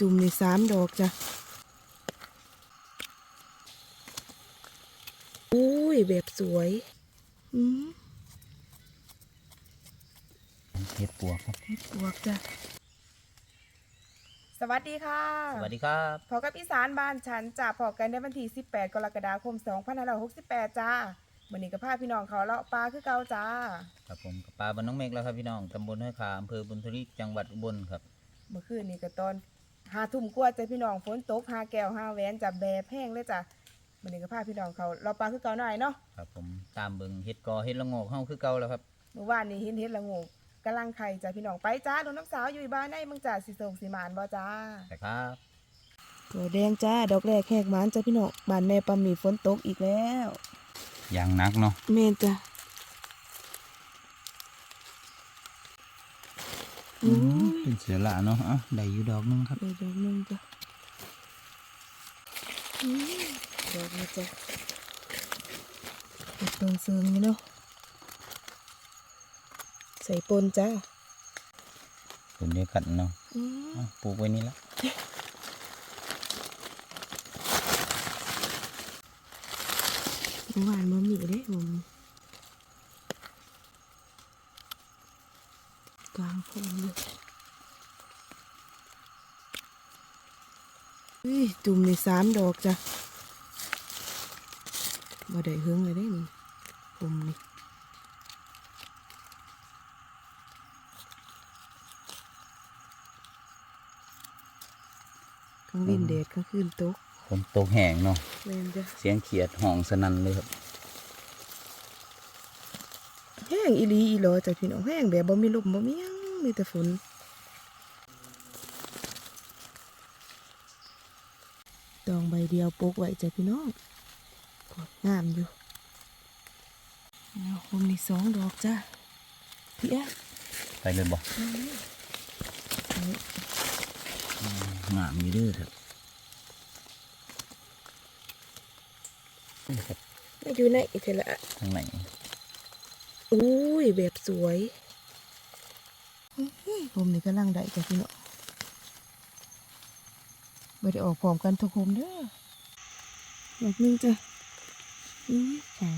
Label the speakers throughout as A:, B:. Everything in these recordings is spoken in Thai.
A: จุ่มในสามดอกจ้ะอุ้ยแบบสวยอืม
B: เห็ดปวกครับ
A: เฮ็ดบวกจ้ะสวัสดีค่ะ
B: สวัสดีครับ
A: พอกับอีสานบ้านฉันจะพอกันในวันที่18 กรกฎาคม2568 จ้าวันนี้ก็พาพี่น้องเขาเลาะปลาคือเก่าจ้า
B: ครับผมกับปลาบ้านน้องเมฆแล้วครับพี่น้องตำบลห้วยขาอำเภอบุญทลิกจังหวัดอุบลครับ
A: เมื่อคืนนี้ก็ตอน หาทุ่มกว่าจ้ะพี่น้องฝนตกหาแก้วหาแหวนจับแบบแห้งเลยจ้ะวันนี้ก็พาพี่น้องเขาเลาะปลาคือเก่าหน่อยเนาะ
B: ครับผมตามเบิงเห็ดกอเห็ดละโงกเฮาคือเก่าแล้วครับ
A: เมื่อวานนี้เห็นเห็ดละโงูกำลังไข่จ้ะพี่น้องไปจ้าดูน้ำสาวอยู่บ้านในเมึงจ่าสิส่งสีมานบ่จ้า
B: แต่ครับ
A: ตัวแดงจ้าดอกแรกแหกหวานจ้ะพี่น้องบ้านแม่ปามีฝนตกอีกแล้ว
B: อย่างนักเนาะ
A: เมนจ้ะอืม
B: เป็นเสือละเนาะอะได้อยู่ดอกหนึงครับ
A: เดี๋ยวดอกหนึงจ้ะอืมดอกนี้จ้ะเห็ดตรงเซิงนี่เนาะใส่ปนจ้า
B: ต้นเดียวกันเนาะ
A: อืม
B: อะปลูกไว้นี่ละ
A: หวานมันมีเด้ผม กลางพงเลยเฮ้ยจุ่มในสามดอกจ้ะบ่ได้เฮิงเลยได้นี่ผมนี่กลางวินเดดกลางคืนตก
B: ฝนตกแห้งเนาะ
A: แม่นจ้ะ
B: เสียงเขียดห้องสนั่นเลยครับ
A: แห้งอีหลีอีหลอจ้ะพี่น้องแห้งแบบบ่มีลมบ่มีหยังมีแต่ฝนดองใบเดียวปลูกไว้จ้ะพี่น้องโอ้ยงามอยู่แล้วผมนี่สองดอกจ้ะพี่แอ๊ะ
B: ไปเลยบ่งามมีเด้อครับนี่ครับ
A: ไม่อยู่ในอีกทีละ
B: ทางไหน
A: อุ้ยแบบสวยอื้อหือผมนี่กำลังได้จ้ะพี่น้องไม่ได้ออกพร้อมกันทุกผมเด้อดอกหนึงจ้ะอือขา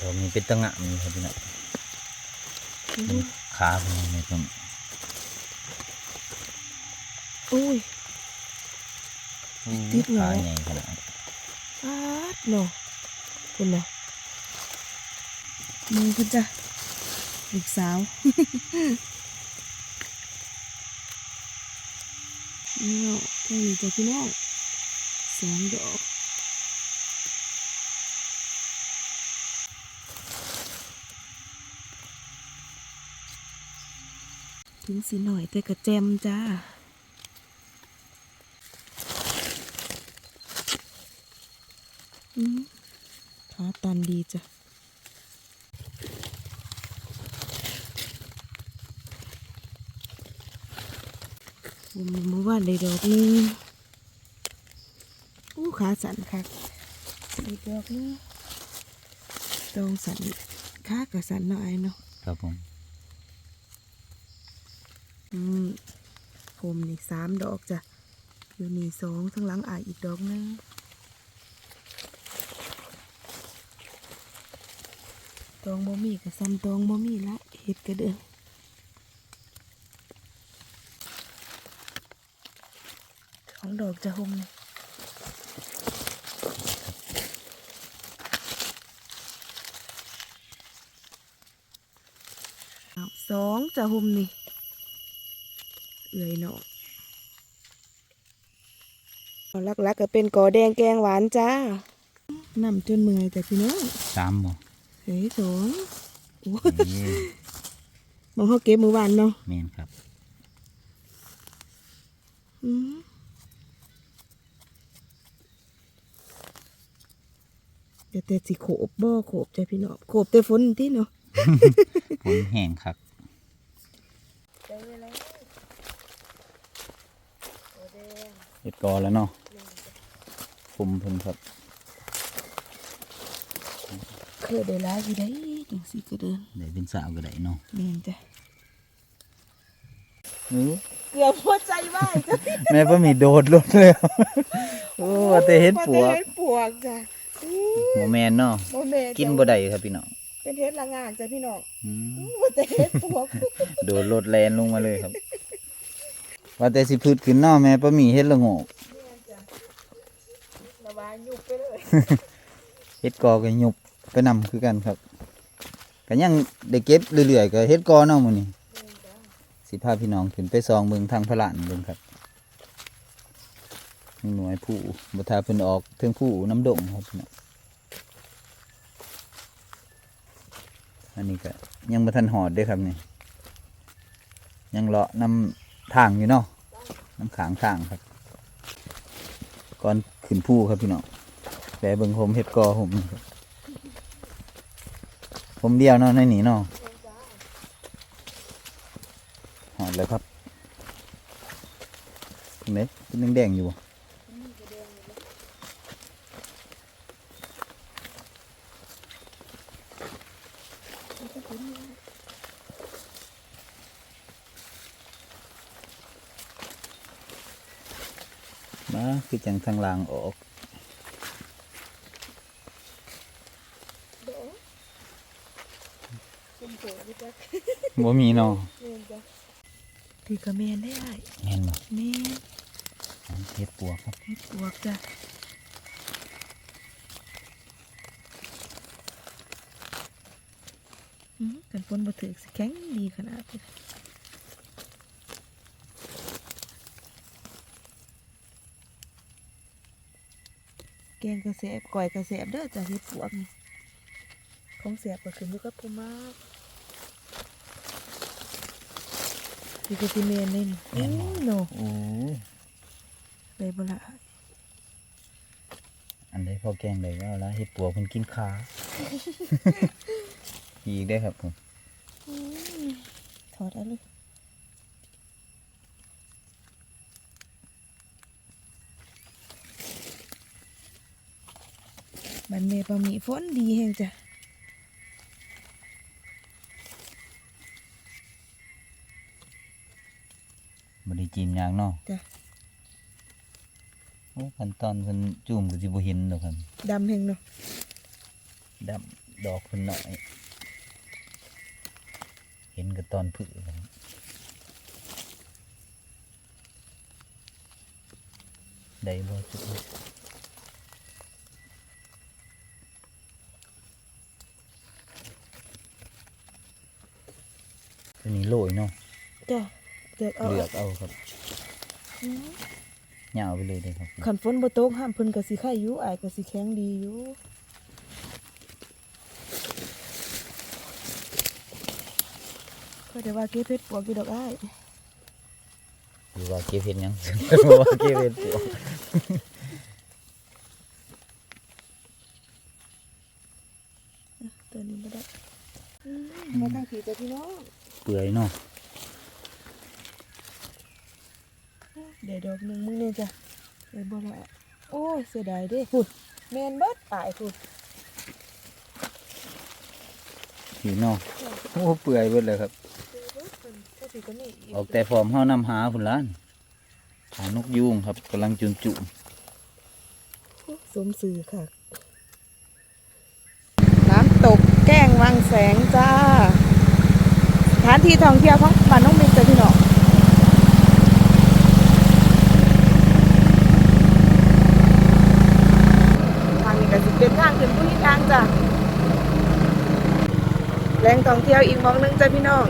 B: ดอกนี้เป็นตะงะมีครับพี่น้อง
A: อุ้ย
B: ขาเป็นยังไงต้น
A: อุ้ยติดเหรอ
B: ขาใหญ่ขนาด
A: อาดเนาะคุณเนาะ มือคุณจ้ะลูกสาวเนี่ยแค่นี้จ้ะพี่น้องสองดอกถึงสิหน่อยแต่กระแจมจ้า อืมขาตันดีจ้ะผมเมื่อ วานได้ดอกหนึงอู้ขาสั่นคักอีกดอกหนึงตองสั่นขากับสั่นหน่อยเนาะ
B: ครับผม
A: อืมผมนี่สามดอกจ้ะอยู่นี่สองทั้งหลังอายอีกดอกหนึงตองบ่มีกับซ้ำตองบ่มีละเห็ดกระเดืองสอง ดอกจะหมเลยเอาสองจะหุมนี่เอื่อยเนาะลักๆกก็เป็นกอแดงแกงหวานจ้านำจนเมื่อยแต่พี่น้อง
B: สามบ่
A: เฮ้ยสองโอ้
B: เย้
A: มองเขาเก็บมือวานเนาะ
B: เมนครับ
A: อืม แต่แต่สิโขบบ่โขบใจพี่น้องโขบแต่ฝนที่เนาะ
B: ฝนแห้งครับ
A: เจอแล้วโอแดง
B: เห็ดกอแล้วเนาะฟุมเพิ่นครับ
A: เคยได้ร้ายอยู่ได้จังสิก็เดิน
B: ได้เป็นสาวก็ได้เนาะ
A: เดินจ้ะ
B: อื้อ
A: เกือบหัวใจไหวจ้ะ
B: แม่ป้าหมีโดดลงเลยโอ้ว่าแต่เฮ็ดปวก
A: เฮ็ดปวกจ้ะอู้
B: โมแมนเนาะ
A: บ่แม่น
B: กินบ่ได้ครับพี่น้อง
A: เป็นเฮ็ดละงากจ้ะพี่น้อง
B: อืม
A: อู้ว่าแต่เฮ็ดปวก
B: โดดรถแลนลงมาเลยครับว่าแต่สิพืชขึ้นเนอแม่ป้าหมีเฮ็ดละโงก
A: เนี่ยจ้ะระบายยุบไปเลย
B: เฮ็ดกอก็ยุบไปนำคือกันครับก็ยังได้เก็บเรื่อยๆก็เฮ็ดกอเนาะมื้อนี้สิพาพี่น้องขึ้นไปซองเมืองทางพระลานเบิ่งครับมี หน่วยผู้บ่ทาเพิ่นออกเทิงผู้น้ำดงครับพี่น้องอันนี้ก็ยังบ่ทันหอดด้อครับนี่ยังเลาะน้ำทางอยู่เนาะน้ำขางทางครับก่อนขึ้นผู้ครับพี่น้องแปะเบิ่งผมเฮ็ดกอผมผมเดียวเนาะในนี้เนาะหอดแล้วครับเห็นไหมเป็นแดงๆอยู่ มาคือจังทางลางออก
A: เป็นโผล่จ้ะ
B: บ่มีเนาะ
A: แม่นจ้ะพี่ก็แม่นได้อ้าย
B: แม่นบ่
A: แม่น
B: เฮ็ดปัวครับ
A: เฮ็ดปวกจ้ะอืมกันฝนบ่ถึกสิแข็งดีขนาดนี้ แกงกระแสบก่อยกระแสบเด้อจ้ะเฮ็ดปวกนี่ของแสบก็ขึ้นอยู่กับผู้มากนี่ก็สิแม่นนี่
B: แม่นบ่
A: โอ้โน
B: โอ้ย
A: ได้บ่ละ
B: อันใดพอแกงได้ก็เอาละเฮ็ดปัวเพิ่นกินขาอีกได้อครับผม
A: อืมถอดเอาเลย บันเมปามีฝนดีแฮงจ้ะ
B: บ่ได้จีนหยังเนาะ
A: จ้ะ
B: โอ้ขั้นตอนเพิ่นจุ่มก็สิบ่เห็นดอกครับ
A: ดำแฮงเนาะ
B: ดำดอกเพิ่นน้อย เห็นก็ตอนผึครับได้บ่จุ่ม ตัวนี้โรยเนาะ
A: จ้ะเด็กเอา
B: เลือกเอาครับ
A: อืม
B: ยาวไปเลยเด้อครับ
A: คันฝนบ่ตกห้ามเพิ่นก็สิไข่อยู่อายก็สิแข็งดีอยู่ก็ได้ว่าเก็บเพชรปวกอยู่ดอกอ้าย
B: หรือว่าเก็บเห็ดหยังหรือว่าเก็บเห็ดปวก
A: ตัวนี้บ่ได้อืมมาทางผีจ้ะพี่น้อง
B: เปื่อยเนาะ
A: เดี๋ยวดอกหนึ่งมึงเนี่ยจ้ะเดี๋ยวบ่ละโอ้ยเสียดายเด้พุดแมนเบิดตายพุด
B: ผีเนาะโอ้เปื่อยเบิดเลยครับ
A: ก็ถือก็นี่
B: ออกแต่ฟอร์มเฮานำหาพุ่นล้านหานกยูงครับกำลังจุนจุ
A: สมสื่อค่ะ น้ำตกแก้งวังแสงจ้าส ถานที่ท่องเที่ยวของบ้านน้องมิตรจ้ะพี่น้องทางนี้ก็สิเป็นทางขึ้นผู้ที่ทางจ้ะแหล่งท่องเที่ยวอีกมองนึงจ้ะพี่น้อง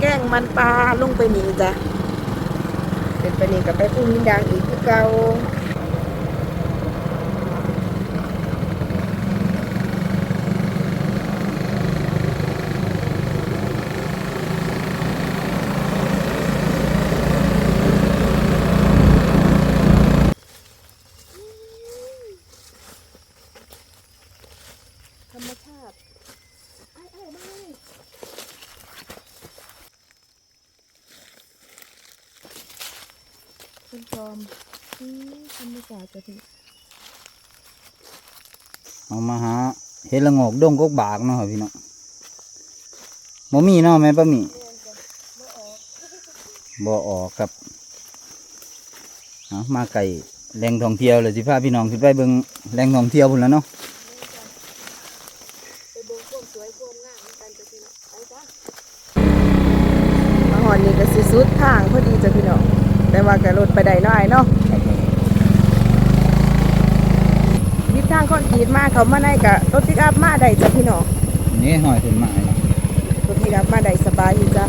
A: แก้งมันปลาลงไปนี่จ้ะเป็นไปนี่กับไปผู้หินดังอีกคือเก่า ธรรมชาติไอ้ไอ้มาเลยเป็นปลอมอื มธรรมชาจะถึง
B: เอามาหาเห็ดละงอกดงกกบากเนาะพี่น้องบ่มีเนาะแม่ป้ามีบ่ออกครับมาไก่แรงท่องเที่ยวเลยสิพาพี่น้องขึ้นไปเบิ่งแรงท่องเที่ยวพุ่นแล้วเนาะ
A: ไปเบิ่งความสวยความงามกันจ้ะพี่น้องไปจ้ะมาหอนนี่ก็สิสุดทางพอดีจ้ะพี่น้องแต่ว่าก็รถไปได้น้อยเนาะ
B: ครับผม
A: ยิบทางคอนกรีตมา เขามาได้กะรถปิกอัพมาได้จ้ะพี่น้อง
B: นี่หอยต้นไม้นะ
A: รถปิกอัพมาได้สบายอยู่จ้า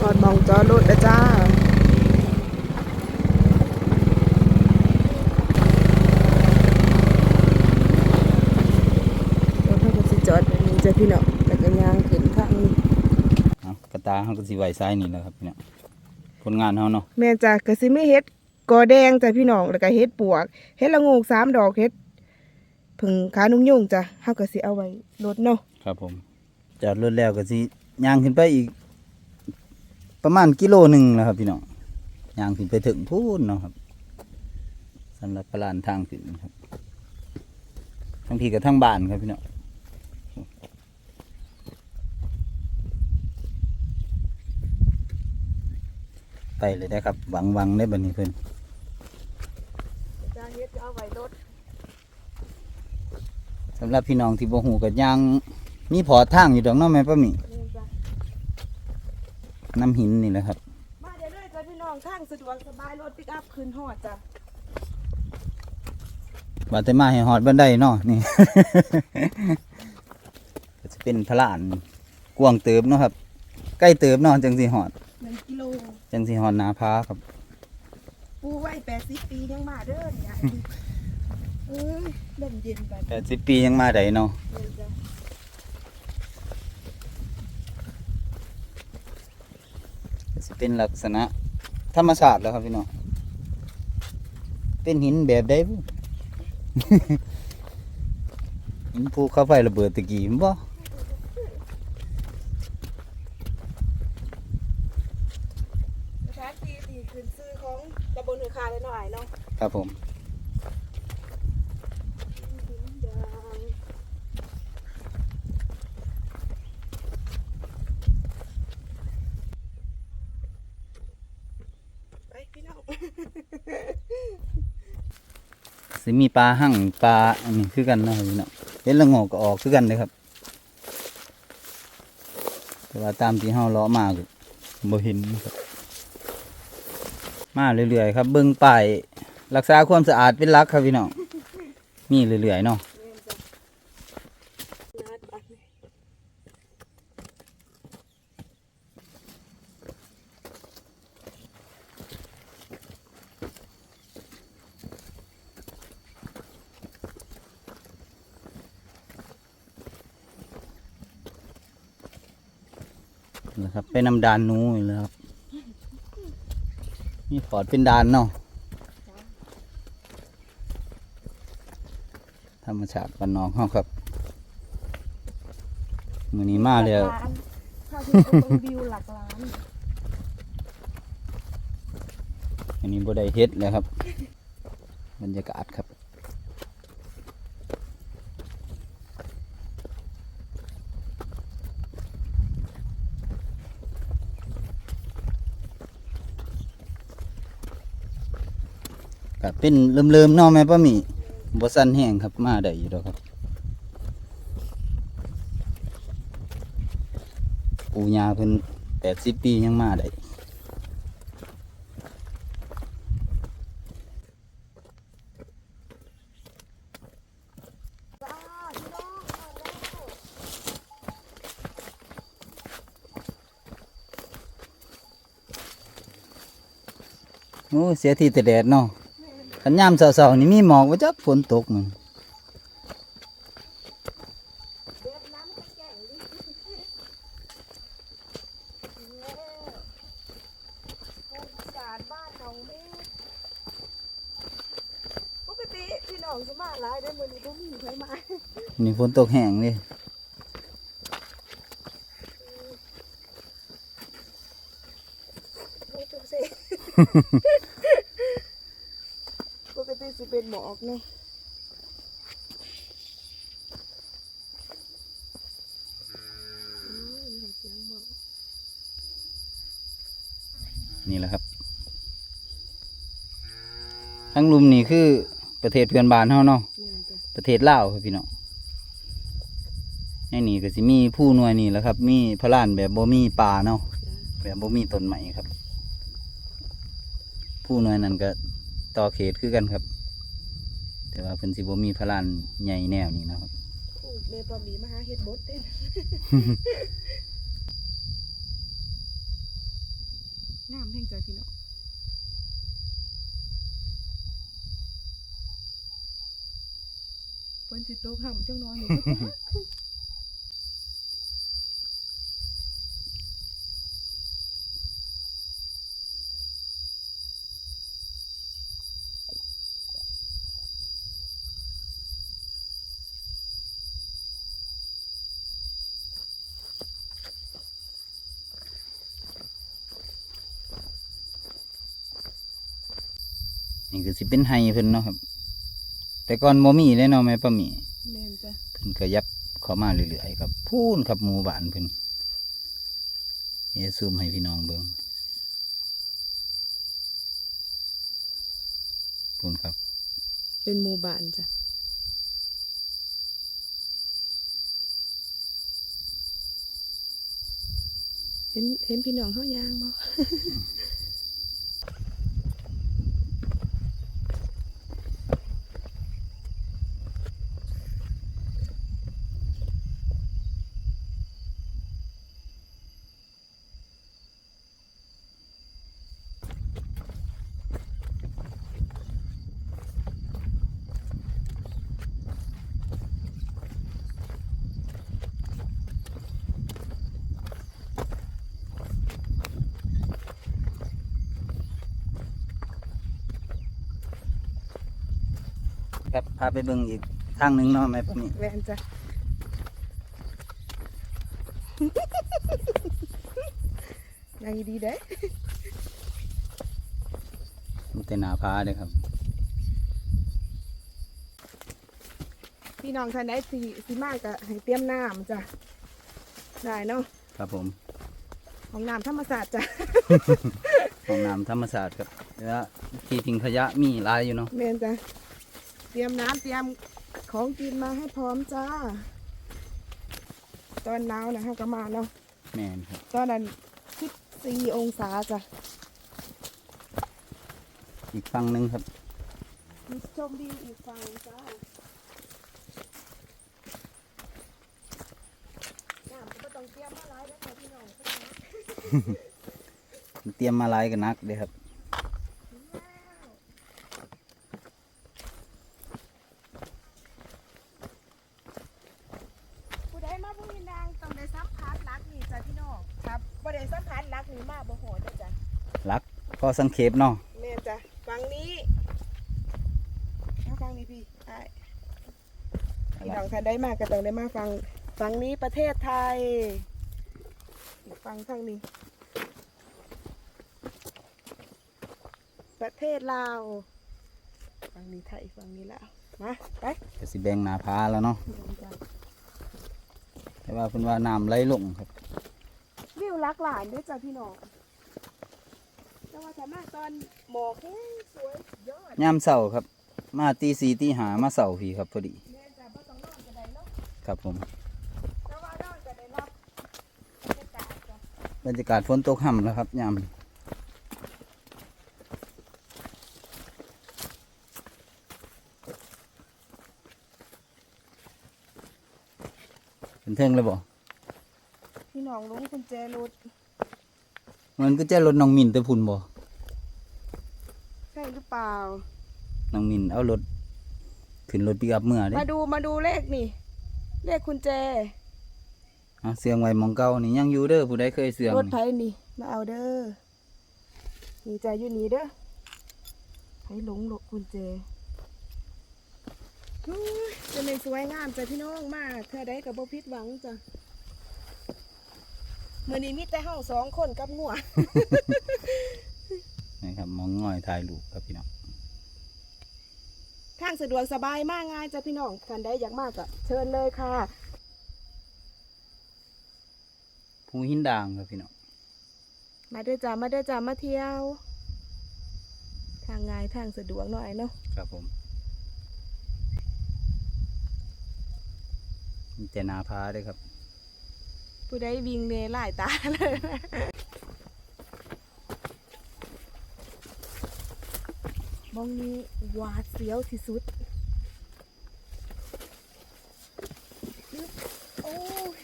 A: จอดมองจอดรถนะจ้ารถเขาก็สิจอดแบบนี้จ้ะพี่น้องแล้วก็ย่างขึ้นทางนี้
B: เอากระตาเขาก็สิไว้ซ้ายนี่แหล้วครับพี่น้อง ผลงานเขาเนาะ
A: แม่จ้ะก็สิไม่เฮ็ดกอแดงจ้ะพี่น้องแล้วก็เฮ็ดปวกเฮ็ดละโงกสามดอกเฮ็ดผึ่งขานุ่งยุ่งจ้ะเฮาก็สิเอาไว้รถเนาะ
B: ครับผมจอดรถแล้วก็สิย่างขึ้นไปอีก ประมาณกิโลหนึ่งแล้วครับ พี่น้องย่างขึ้นไปถึงพูนเนาะครับสำหรับประลานทางขึ้นครับทั้งพี่กับทั้งบ้านครับพี่น้อง ไปเลยได้ครับหวังวังได้บันนี้เพิ่น
A: จ้ะเฮ็ดเอาไว้รถ
B: สำหรับพี่น้องที่บ่หูก็ย่างมีพอทางอยู่ดอกเนาะแม่ป้าหมี
A: แม่จ้ะ
B: น้ำหินนี่แหละครับ
A: มาเดี๋ยวเลยจ้ะพี่น้องทางสะดวกสบายรถปิกอัพขึ้นฮอดจ้ะ
B: บาแต่มาให้หอดบันไดเนาะนี่ก็จะเป็นพระลานกวางเติบเนาะครับ ใกล้เติบเนาะจังสีหอด
A: 1กิโล
B: จังสีหอดนาพาครับ
A: ปูไว้80ปียังมาเด้อเนี่ยเอ้ยลมเย็นไป
B: แต่สิปียังมาได้เนาะ
A: แม่จ้ะ
B: ก็จะเป็นลักษณะ ธรรมชาติแล้วครับพี่น้อง เป็นหินแบบใดบุ หินภูเขาไฟระเบิดตะกี้มั้งบ่
A: สถานที่ที่ขึ้นซื้อของตำบลหือคาเลยเนาะอ้ายเนาะ
B: ครับผม
A: ไปพี่น้อง
B: สิมีปลาหั่งปลาอันนี้คือกันเนาะพี่น้องเห็นละโงกก็ออกคือกันเลยครับ แต่ว่าตามที่เฮาเลาะมาก็บ่เห็นครับมาเรื่อยๆครับ เบิ่งป้าย รักษาความสะอาดเป็นหลักครับพี่น้องมีเรื่อยๆเนาะนะครับไปนำดานหนูนี่แหละครับนี่ขอดเป็นดานเนาะธรร มชาติบ้านนอกเขาครับมือนี้มาแล้ว
A: ถ้าที่เป็นวิวหลักล้าน
B: อันนี้บ่ได้เฮ็ดเลยครับ บรรยากาศครับก็เป็นเริ่มๆเนาะแม่ป้าหมี บ่สั่นแห้งครับมาได้อยู่ดอกครับปูยาเพิ่นแปดสิบปียังมาได้โอ้เสียทีแต่แดดเนาะ ขันยามเสาๆนี่มีหมอกว่าจักฝนตกมัน
A: เด็ดน้ำก็แก่งดิแล้วคนสารบ้านหนองเมฆปกติพี่น้องจะมาหลายได้อมื้อนี้บ่มีใครมา
B: นี่ฝนตกแห้งเลย
A: ไม่ถูกสิป บอกนี่
B: นี่แหละครับ ทั้งลุมนี่คือประเทศเพื่อนบ้านเท่าเนาะประเทศลาวครับพี่เนาะงไอ้นี่ก็สิมีผู้หน่วยนี่แหละครับ มีพระล้านแบบบ่มีป่าเนาะแบบบ่มีต้นไม้ครับ ผู้หน่วยนั่นก็ต่อเขตคือกันครับ แต่ว่าเพิ่นสิบ่มีพระลานใหญ่แนวนี้นะครับ
A: โอ้แม่ปอมีมาหาเฮ็ดบดเด้นน้ำแห้งใจพี่น้องฝนสิตกห่ำจังน้อยนี่
B: นี่ ก็สิเป็นไฮเพิ่นเนาะครับ แต่ก่อนบ่มีเลยเนาะแม่ป้าหมี
A: แม่นจ้ะ
B: เพิ่นก็ยับเข้ามาเรื่อยๆครับ พูนครับหมู่บ้านเพิ่นเดี๋ยวซูมให้พี่น้องเบิ่งพูนครับ
A: เป็นหมู่บ้านจ้ะเห็นเห็นพี่น้องเขายางบ่
B: ครับพาไปเบิ่งอีกทางหนึงเนาะแม่ป้าหมี
A: แม่นจ้ะนางดีเด้
B: มันแต่หนาพาเด้อครับ
A: พี่น้องท่านใดสิสิมากก็ให้เตรียมน้ำจ้ะได้เนาะ
B: ครับผม
A: ของน้ำธรรมศาสตร์จ้ะ
B: ห้องน้ำธรรมศาสตร์ครับแล้วที่ทิ้งขยะมีหลายอยู่เนาะ
A: เมนจ้ะ เตรียมน้ำเตรียมของกินมาให้พร้อมจ้า ตอนหนาวนะฮะก็มาเนาะ
B: แม่นครับ
A: ตอนนั้นสิบสี่องศาจ้ะ
B: อีกฝั่งหนึงครับ
A: มีชมวิวอีกฝั่งจ้าน้ำก็ต้องเตรียมมาหลายแล้วค่ะพี่น้อง
B: เตรียมมาหลายกันนักเด้อครับ
A: ผู้ใดมาผู้ยินดังต้องได้สัมผัสรักนี่จ้ะพี่น้องครับบ่ได้สัมผัสรักนี่มาบ่โหดจ้ะ
B: ลักก็ สังเขปเนาะ
A: แม่นจ้ะฝั่งนี้เอาฟังนี้พี่ไอ้พี่น้องท่านได้มาก็ต้องได้มาฟังฝั่งนี้ประเทศไทยอีกฟังทางนี้ ประเทศลาวฝั่งนี้ไทยฝั่งนี้ลาวมาไป
B: ก็สิแบ่งหนาพาแล้วเนาะ
A: พี่น้องจ้ะ
B: แต่ว่าเพิ่นว่าน้ำไหลลงครับ
A: วิวหลักหลายด้วยจ้ะพี่น้อง แต่ว่าสามารถตอนหมอกแห้งสวยยอด
B: ยามเสาครับ มาตีสีตีหามาเสาพี่ครับพอดี
A: แม่จ้ะบ่ต้องนอนก็ได้เนาะ
B: ครับผม
A: แต่ว่านอนก็ได้รับบรรยากาศจ้ะ
B: บรรยากาศฝนตกห่ำแล้วครับยามเป็นเทิงเลยบ่
A: พี่น้องลุงกุญแจรถ
B: มันก็จะรถน้องมินแต่พุ่นบ่
A: ใช่หรือเปล่า
B: น้องมินเอารถขึ้นรถปิกอัพเมื่อเด้
A: มาดูมาดูเลขนี่ เลขกุญแจ
B: เอาเสียงไว้หมองเก่านี่ยังอยู่เด้อผู้ใดเคยเสียง
A: รถไผ
B: นี่
A: นี่ มาเอาเด้อนี่ใจอยู่นี่เด้อไผหลงหลกกุญแจอุ๊ยจะไม่สวยงามจ้ะพี่น้องมากเธอได้กับบ่ผิดหวังจ้ะ มื่อนี้มีแต่เฮาสองคนกับงัว
B: นะครับมองง่อยถ่ายรูปครับพี่น้อง
A: ทางสะดวกสบายมากง่ายจ้ะพี่น้องคันได้อยากมากก็เชิญเลยค่ะ
B: ภูหินด่างครับพี่น้อง
A: มาเด้อจ้ามาเด้อจ้ามาเที่ยว ทางง่ายทางสะดวกหน่อยเนาะ
B: ครับผมมีแต่นาพาด้วยครับ
A: ผู้ใดวิ่งเนหลายตาเลยมองนี้หวาดเสียวที่สุดอึ๊บโอ้ย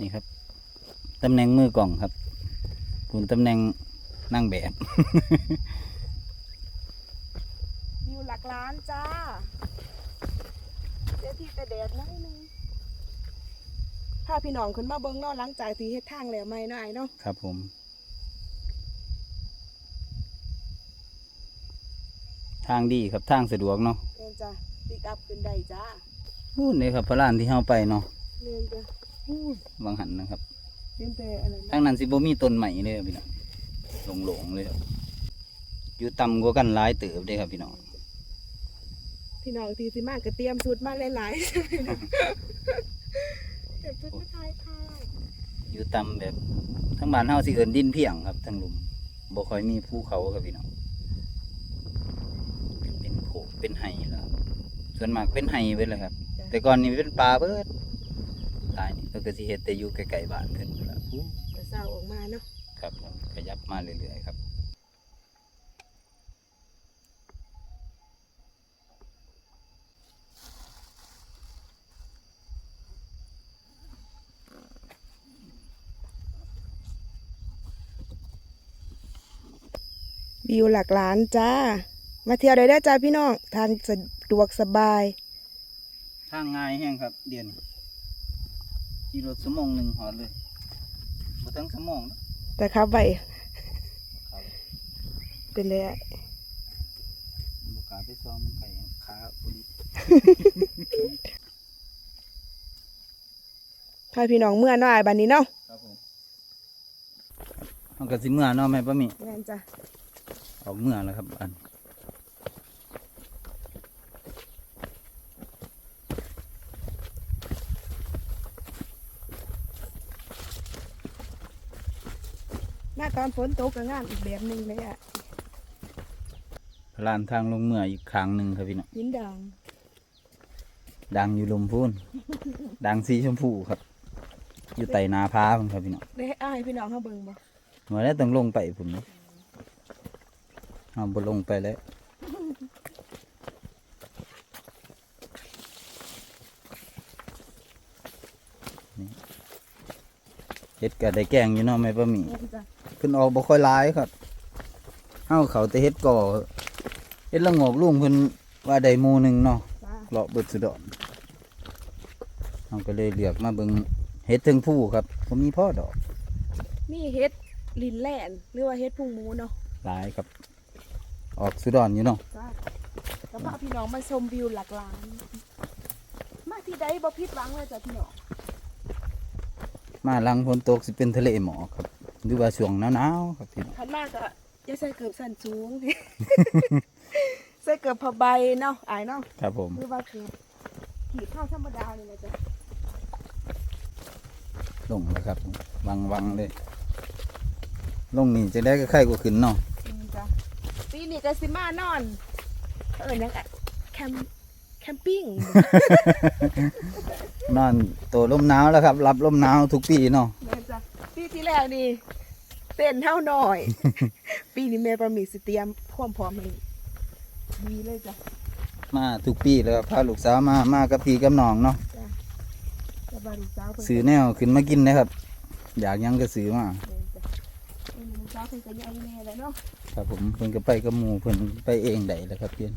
B: นี่ครับ ตำแหน่งมือกล่องครับคุณตำแหน่งนั่งแบบ
A: วิวหลักล้านจ้า เดี๋ยวที่แต่แดดน้อยหนึงถ้าพี่น้องขึ้นมาเบิ้งเนอกหลังจากที่เฮ็ดทางแล้วไม่น้อยเนาะ
B: ครับผม ทางดีครับทางสะดวกเนาะ
A: เรียนจ้ะปิกอัพขึ้นได้จ้า
B: พูดเลยครับพระลานที่เฮาไปเนาะ
A: เรียนจ้ะ
B: บางหันนะครับ
A: เรียนแต่อะไร
B: ทางนั้นสิบ่มีต้นใหม่เลยครับพี่น้องหลงๆเลยครับอยู่ต่ำกว่ากันหลายเติบเด้ครับพี่น้อง
A: พี่น้องทีสิมากก็เตรียมชุดมาหลายๆเตรียมชุดมาทายค่ะ
B: อยู่ต่ำแบบทั้งบ้านเฮาสิเอิ้นดินเพียงครับทั้งหลุมบ่ค่อยมีภูเขาครับพี่น้อง เป็นโขกเป็นไห้แล้วครับส่วนมากเป็นไห้เบิดเลยครับ แต่ก่อนนี่เป็นป่าเบิดตายนี่เพิ่นก็สิเฮ็ดแต่อยู่ใกล้ๆบ้านเพิ่นนั่นล่ะอู้
A: แต่เศร้าออกมาเนาะ
B: ครับผมขยับมาเรื่อยๆครับ
A: วิวหลักล้านจ้า มาเที่ยวได้ได้อจ้าพี่น้อง ทางสะดวกสบาย
B: ทางง่ายแห้งครับ เดียนขี่รถชั่วโมงหนึ่งหอดเลยบ่ถึงชั่วโมงนะ
A: แต่ครับไป
B: ครับ
A: เป็นเลยอะ
B: บุกล้าไปซ้อมไก่ขาพอดี
A: พาพี่น้องเมื่อน้อยบันนี้เนาะ
B: ครับผมมันก็สิเมื่อเนาะแม่ป้าหมี
A: แม่นจ้ะ
B: ออกเมื่อแล้วครับอัน
A: มาตอนฝนตกก็งานอีกแบบหนึงเลยอะ
B: ลานทางลงเมื่ออีกครั้งหนึ่งครับพี่น้อง
A: หินด่าง
B: ดังอยู่ลมพูน ดังสีชมพูครับ อยู่ไต่นาพาพุ่นครับพี่น้อง
A: ได้ให้อ้ายพี่น้องเขาเบิ่งบ่
B: เมื่อแล้วต้องลงไปผมนะ เอาบนลงไปแล้วนี่เฮ็ดก็ได้แกงอยู่เนาะแม่ป้าหมี
A: แม่นจ้ะ
B: ขึ้นออกบ่ค่อยหลายครับเฮาเขาแต่เฮ็ดก่อเฮ็ดละงอกลุงเพิ่นว่าได้หมู่หนึงเนาะ
A: จ้า
B: เลาะเบิดสุดอนเฮาก็เลยเลือกมาเบิ่งเฮ็ดถึงผู้ครับบ่มีพ่อดอก
A: มีเฮ็ดลินแลนหรือว่าเฮ็ดพุงหมูเนาะ
B: หลายครับ ออกสุดอนอยู่เนาะ
A: จ้าแล้วพาพี่น้องมาชมวิวหลักล้าน มาที่ใดบ่ผิดหวังเลยจ้ะพี่น้อง
B: มาหลังฝนตกสิเป็นทะเลหมอกครับหรือว่าช่วงหนาวๆครับพี่น้อง
A: คันมากก็อย่าใส่เกือบสั้นสูง ใส่เกือบผ้าใบเนาะอายเนาะ
B: ครับผม
A: หรือว่าคือขีดข้าวธรรมดานี่นะจ๊ะ
B: ลงแล้วครับวังวังเลย ลงนี่จะได้ก็ไข่กว่าขึ้นเนาะ
A: อืมจ้ะ ปีนี้ก็สิมานอน เออยังไงแคมแคมปิ้ง
B: นอนตัวลมหนาวแล้วครับ รับลมหนาวทุกปีเนาะ
A: แม่จ้ะปีที่แล้วนี่เต้นเท่าหน่อย ปีนี้แม่ประมีสิเตรียมพร้อมพร้อมให้ดีเลยจ้ะ
B: มาทุกปีแล้วครับพาลูกสาวมามากับพี่กับน้องเนาะ
A: จะบาลูกสาวเพิ่น
B: ซื้อแนวขึ้นมากินนะครับ อยากหยังก็ซื้อมา
A: แม่จ้ะเออลูกสาว เพิ่นก็ยังแม่แหล้วเนาะ
B: ครับผมเพิ่นก็ไปกับหมู่เพิ่นไปเองได้แหล้วครับเพื่อน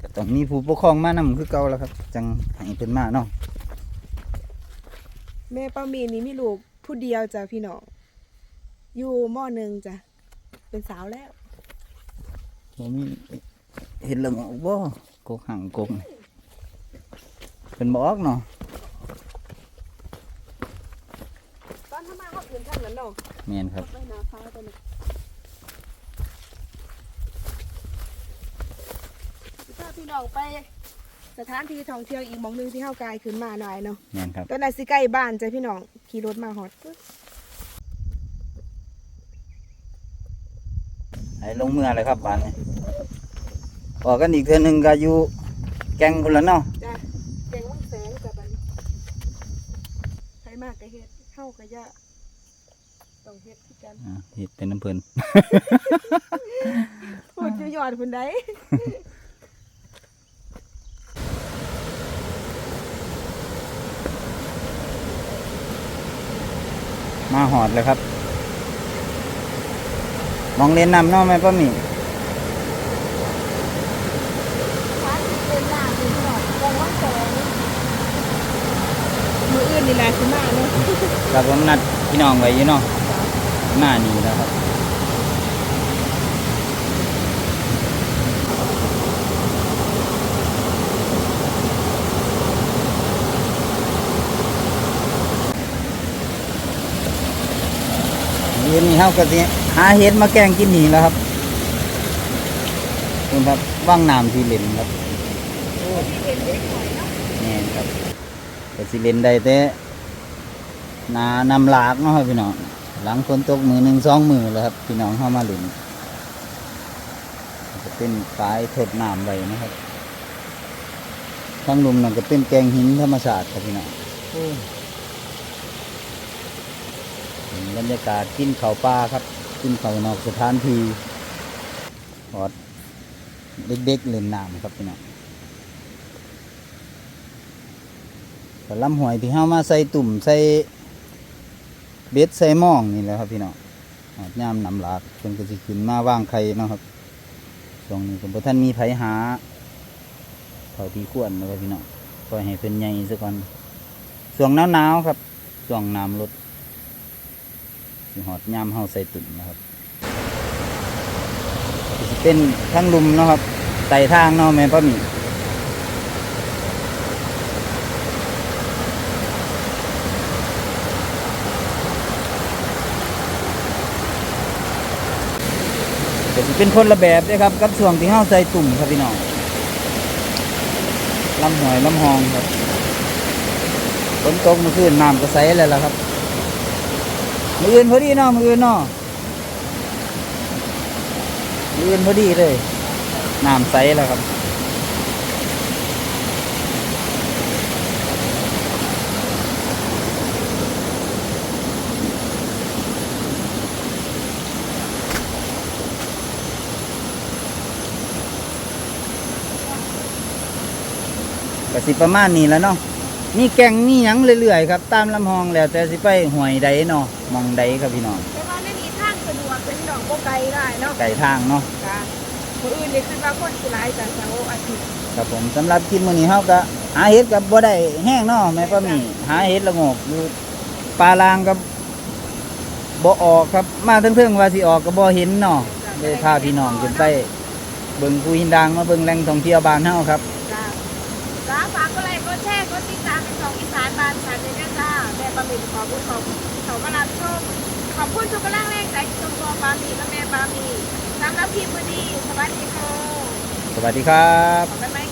B: ก็ต้องมีผู้ปกครองมานำคือเก่าแล้วครับ จังให้เพิ่นมาเนาะ
A: แม่ป้ามีนี่มีลูกผู้เดียวจ้ะพี่น้องอยู่มหนึ่งจ้ะเป็นสาวแล้ว
B: บ่มีเห็นแล้วงอกบ่กกหังกกนี่เพิ่นบ่ออกเนาะ
A: ต อนทำมาเขาอื่นทางนั้นเนาะ
B: แม่นครับ
A: ไปนาฟ้าตัวนี้ถ้าพี่น้องไปสถานที่ท่องเที่ยวอีกหมองหนึงที่เฮากายขึ้นมาหน่อยเนาะ
B: แม่นครับ
A: ตอนนั้นสิใกล้บ้านจ้ะพี่น้องขี่รถมาฮอดปึ๊บ
B: ไอ้ลงเมื่อเลยครับบ้านนี้ออกกันอีกเทื่อหนึงก็อยู่แกงพุ่นละเนาะ
A: จ้ะแกงวังแสงจ้ะบัดนี้ใครมากก็เฮ็ดเฮาก็อย่า ต้องเฮ็ดคือกัน
B: อ่าเฮ็ดเป็นน้ำเพิ่น
A: พูดอยู่ยอดพุ่นใด
B: มาหอดเลยครับ มองเล่นน้ำเนาะแม่ป้าหมี
A: ร้านที่เป็นร้านนี่พี่น้องแกงวังแสงมื้ออื่นนี่แหละสิมาเนาะ
B: ครับผมนัดพี่น้องไว้อยู่เนาะ หน้านี้แล้วครับเย็นนี้เฮาก็สิหาเห็ดมาแกงกินนี่แล้วครับคุณครับว่างน้ำที่เล่นครับ
A: ที่เป็นเด็กหน่อยเนาะ
B: นี่ครับก็สิเล่นได้แต่นานำหลากเนาะครับพี่น้อง หลังฝนตกมือหนึ่งสองมือแล้วครับพี่น้องเข้ามาเล่นก็เป็นฝายทดน้ำไว้นะครับทั้งลุมนั่นก็เป็นแกงหินธรรมชาติครับพี่น้องโอ้เห็นบรรยากาศกินเขาปลาครับ กินเขานอกสถานที่อดเด็กๆเล่นน้ำครับพี่น้องก็ลำหอยที่เฮามาใส่ตุ่มใส่ เบ็ดใส่หม่องนี่แหละครับพี่น้องหอดย่ามนำหลากเพิ่นก็สิขึ้นมาว่างไข่นะครับช่วงนี้ก็บ่ทันมีไผหาเท่าที่ควรนะครับพี่น้องปล่อยให้เพิ่นใหญ่ซะก่อนช่วงหนาวๆครับช่วงน้ำลดสิหอดย่ามเฮาใส่ตุ่มนะครับเป็นทั้งลุมนะครับไต่ทางเนาะแม่ป้ามี เป็นคนละแบบด้ครับ กับช่วงที่ห้าใส่ตุ่มครับพี่น้องลำหอยลำหองครับฝนตกเมื่อคืนน้ำกระใสแล้วล่ะครับมืออื่นพอดีเนาะมืออื่นเนาะมืออื่นพอดีเลยน้ำใสแล้วครับ ก็สิประมาณนี้แล้วเนาะมีแกงมีหยังเรื่อยๆครับตามลำหองแล้วแต่สิไปห่วยใดเนาะหมองใดครับพี่น้อง
A: แต่ว่าไม่มีทางสะดวกเป็นดอกโบไกลได้เนาะ
B: ไก่ทางเนาะ
A: จ้ะคนอื่นนี่คือว่าคนสิหลายจ้ะเสาร์อาทิตย์
B: ครับผมสำหรับคลิปมื้อนี้เฮาก็หาเห็ดกับบ่ได้แห้งเนาะแม่ป้าหมีหาเห็ดละโงกอยู่ปลาลางกับบ่ออกครับมาเทิงๆว่าสิออกก็บ่เห็นเนาะเลยพาพี่น้องขึ้นไปเบิ่งภูหินดางมาเบิ่งแหล่งท่องเที่ยวบ้านเฮาครับ
A: จ้ะจ้า ฝากกดไลค์กดแชร์กดติดตามเป็นของอีสานบ้านฉันเลยนะจ้าแม่ปลาหมี่ขอบคุณขอบคุณที่เขามารับชมขอบคุณทุกกำลังแรงใจที่ชมตัวปลาหมี่และแม่ปลาหมี่สำหรับคลิปวันนี้สวัสดีค่ะ
B: สวัสดีครับ
A: บ๊ายบ